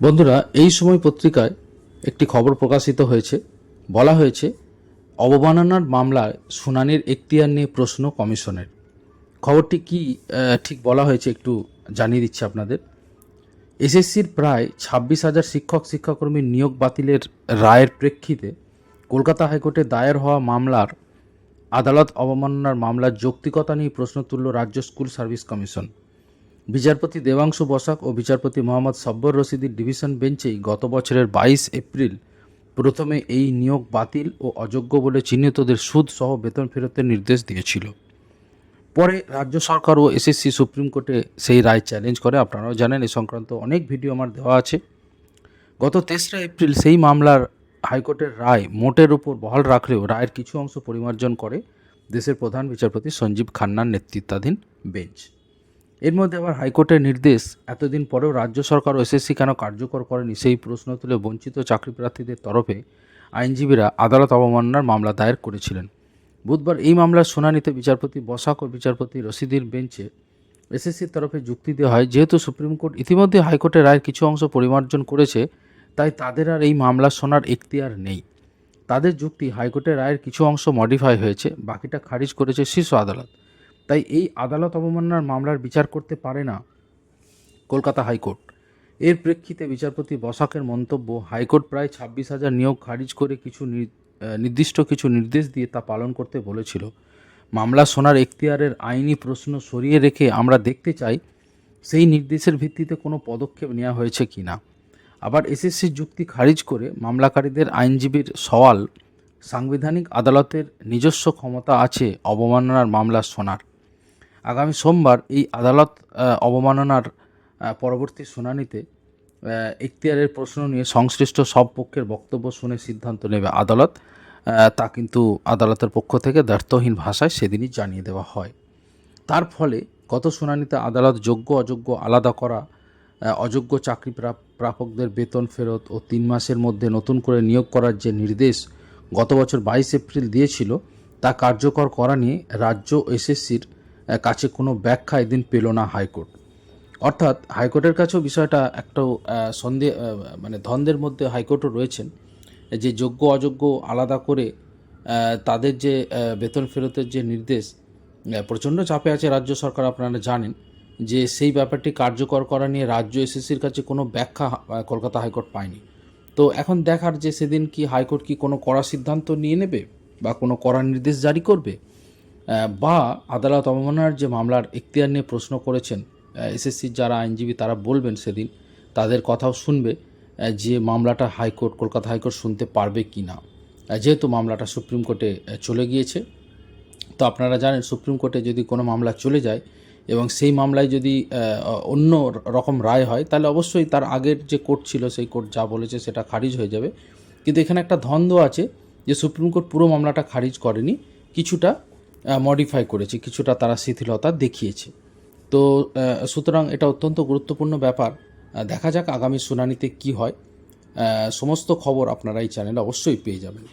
বন্ধুরা, এই সময় পত্রিকায় একটি খবর প্রকাশিত হয়েছে। বলা হয়েছে, অবমাননার মামলায় শুনানির এখতিয়ার নিয়ে প্রশ্ন কমিশনের। খবরটি কি ঠিক বলা হয়েছে একটু জানিয়ে দিচ্ছি আপনাদের। এসএসসির প্রায় ছাব্বিশ হাজার শিক্ষক, শিক্ষাকর্মীর নিয়োগ বাতিলের রায়ের প্রেক্ষিতে কলকাতা হাইকোর্টে দায়ের হওয়া মামলার আদালত অবমাননার মামলার যৌক্তিকতা নিয়ে প্রশ্ন তুলল রাজ্য স্কুল সার্ভিস কমিশন। বিচারপতি দেবাংশু বসাক ও বিচারপতি মোহাম্মদ সব্বর রশিদির ডিভিশন বেঞ্চেই গত বছরের বাইশ এপ্রিল প্রথমে এই নিয়োগ বাতিল ও অযোগ্য বলে চিহ্নিতদের সুদ সহ বেতন ফেরতের নির্দেশ দিয়েছিল। পরে রাজ্য সরকার ও এসএসসি সুপ্রিম কোর্টে সেই রায় চ্যালেঞ্জ করে। আপনারাও জানেন, এ সংক্রান্ত অনেক ভিডিও আমার দেওয়া আছে। গত তেসরা এপ্রিল সেই মামলার হাইকোর্টের রায় মোটের উপর বহাল রাখলেও রায়ের কিছু অংশ পরিমার্জন করে দেশের প্রধান বিচারপতি সঞ্জীব খান্নার নেতৃত্বাধীন বেঞ্চ। এর মধ্যে আবার হাইকোর্টের নির্দেশ। এতদিন পরেও রাজ্য সরকার ও এসএসসি কেন কার্যকর করেনি সেই প্রশ্ন তুলে বঞ্চিত চাকরি প্রার্থীদের তরফে আইনজীবীরা আদালত অবমাননার মামলা দায়ের করেছিলেন। বুধবার এই মামলার শুনানিতে বিচারপতি বসাক ও বিচারপতি রশিদির বেঞ্চে এসএসসির তরফে যুক্তি দেওয়া হয়, যেহেতু সুপ্রিম কোর্ট ইতিমধ্যে হাইকোর্টের রায়ের কিছু অংশ পরিমার্জন করেছে, তাই তাদের আর এই মামলা শোনার এখতিয়ার নেই। তাদের যুক্তি হাইকোর্টের রায়ের কিছু অংশ মডিফাই হয়েছে, বাকিটা খারিজ করেছে শীর্ষ আদালত। তাই এই আদালত অবমাননার মামলার বিচার করতে পারে না কলকাতা হাইকোর্ট। এর প্রেক্ষিতে বিচারপতি বসাকের মন্তব্য, হাইকোর্ট প্রায় ছাব্বিশ হাজার নিয়োগ খারিজ করে কিছু নির্দিষ্ট কিছু নির্দেশ দিয়ে তা পালন করতে বলেছিল। মামলা শোনার এখতিয়ারের আইনি প্রশ্ন সরিয়ে রেখে আমরা দেখতে চাই সেই নির্দেশের ভিত্তিতে কোনো পদক্ষেপ নেওয়া হয়েছে কি না। আবার এসএসসির যুক্তি খারিজ করে মামলাকারীদের আইনজীবীর সওয়াল, সাংবিধানিক আদালতের নিজস্ব ক্ষমতা আছে অবমাননার মামলা শোনার। আগামী সোমবার এই আদালত অবমাননার পরবর্তী শুনানিতে এখতিয়ারের প্রশ্ন নিয়ে সংশ্লিষ্ট সব পক্ষের বক্তব্য শুনে সিদ্ধান্ত নেবে আদালত তা কিন্তু আদালতের পক্ষ থেকে দ্ব্যর্থহীন ভাষায় সেদিনই জানিয়ে দেওয়া হয়। তার ফলে গত শুনানিতে আদালত যোগ্য, অযোগ্য, আলাদা করা অযোগ্য চাকরি প্রাপকদের বেতন ফেরত ও তিন মাসের মধ্যে নতুন করে নিয়োগ করার যে নির্দেশ গত বছর বাইশ এপ্রিল দিয়েছিল, তা কার্যকর করা নিয়ে রাজ্য এসএসসির কাছে কোনো ব্যাখ্যা এদিন পেল না হাইকোর্ট। অর্থাৎ হাইকোর্টের কাছেও বিষয়টা একটা সন্দেহ মানে দ্বন্দ্বের মধ্যে হাইকোর্টও রয়েছেন, যে যোগ্য অযোগ্য আলাদা করে তাদের যে বেতন ফেরতের যে নির্দেশ প্রচণ্ড চাপে আছে রাজ্য সরকার আপনারা জানেন, যে সেই ব্যাপারটি কার্যকর করা নিয়ে রাজ্য এসএসসির কাছে কোনো ব্যাখ্যা কলকাতা হাইকোর্ট পায়নি। তো এখন দেখার যে সেদিন কি হাইকোর্ট কি কোনো কড়া সিদ্ধান্ত নিয়ে নেবে বা কোনো কড়া নির্দেশ জারি করবে? বা আদালত অবমাননার যে মামলার এখতিয়ার নিয়ে প্রশ্ন করেছেন এসএসসির যারা আইনজীবী তারা বলবেন সেদিন, তাদের কথাও শুনবে যে মামলাটা হাইকোর্ট, কলকাতা হাইকোর্ট শুনতে পারবে কি না। যেহেতু মামলাটা সুপ্রিম কোর্টে চলে গিয়েছে, তো আপনারা জানেন সুপ্রিম কোর্টে যদি কোনো মামলা চলে যায় এবং সেই মামলায় যদি অন্য রকম রায় হয়, তাহলে অবশ্যই তার আগের যে কোর্ট ছিল সেই কোর্ট যা বলেছে সেটা খারিজ হয়ে যাবে। কিন্তু এখানে একটা ধন্দ্ব আছে যে সুপ্রিম কোর্ট পুরো মামলাটা খারিজ করেনি, কিছুটা মডিফাই করেছে, কিছুটা তারা শিথিলতা দেখিয়েছে। তো সুতরাং এটা অত্যন্ত গুরুত্বপূর্ণ ব্যাপার। দেখা যাক আগামী শুনানিতে কি হয়। সমস্ত খবর আপনারা এই চ্যানেলে অবশ্যই পেয়ে যাবেন।